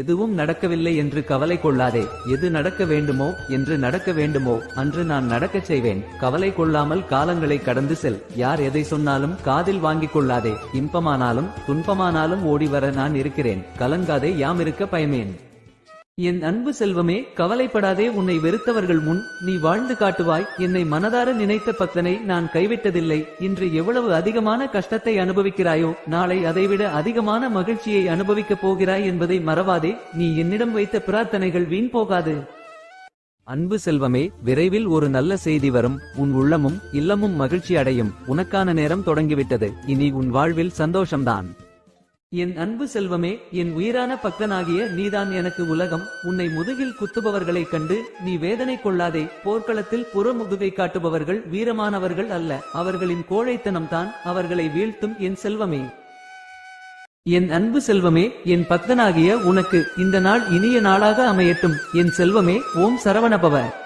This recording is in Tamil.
எதுவும் நடக்கவில்லை என்று கவலை கொள்ளாதே. எது நடக்க வேண்டுமோ என்று நடக்க வேண்டுமோ அன்று நான் நடக்கச் செய்வேன். கவலை கொள்ளாமல் காலங்களை கடந்து செல். யார் எதை சொன்னாலும் காதில் வாங்கிக் கொள்ளாதே. இன்பமானாலும் துன்பமானாலும் ஓடிவர நான் இருக்கிறேன். கலங்காதே யாம் இருக்க பயமேன். என் அன்பு செல்வமே கவலைப்படாதே உன்னை வெறுத்தவர்கள் முன் நீ வாழ்ந்து காட்டுவாய். என்னை மனதார நினைத்த பக்தனை நான் கைவிட்டதில்லை. இன்று எவ்வளவு அதிகமான கஷ்டத்தை அனுபவிக்கிறாயோ நாளை அதைவிட அதிகமான மகிழ்ச்சியை அனுபவிக்கப் போகிறாய் என்பதை மறவாதே. நீ என்னிடம் வைத்த பிரார்த்தனைகள் வீண் போகாது. அன்பு செல்வமே விரைவில் ஒரு நல்ல செய்தி வரும். உன் உள்ளமும் இல்லமும் மகிழ்ச்சி அடையும். உனக்கான நேரம் தொடங்கிவிட்டது. இனி உன் வாழ்வில் சந்தோஷம்தான். என் அன்பு செல்வமே என் உயிரான பக்தனாகிய நீதான் எனக்கு உலகம். உன்னை முதுகில் குத்துபவர்களைக் கண்டு நீ வேதனை கொள்ளாதே. போர்க்களத்தில் புறமுதுகை காட்டுபவர்கள் வீரமானவர்கள் அல்ல. அவர்களின் கோழைத்தனம்தான் அவர்களை வீழ்த்தும் என் செல்வமே. என் அன்பு செல்வமே என் பக்தனாகிய உனக்கு இந்த நாள் இனிய நாளாக அமையட்டும். என் செல்வமே ஓம் சரவணபவ.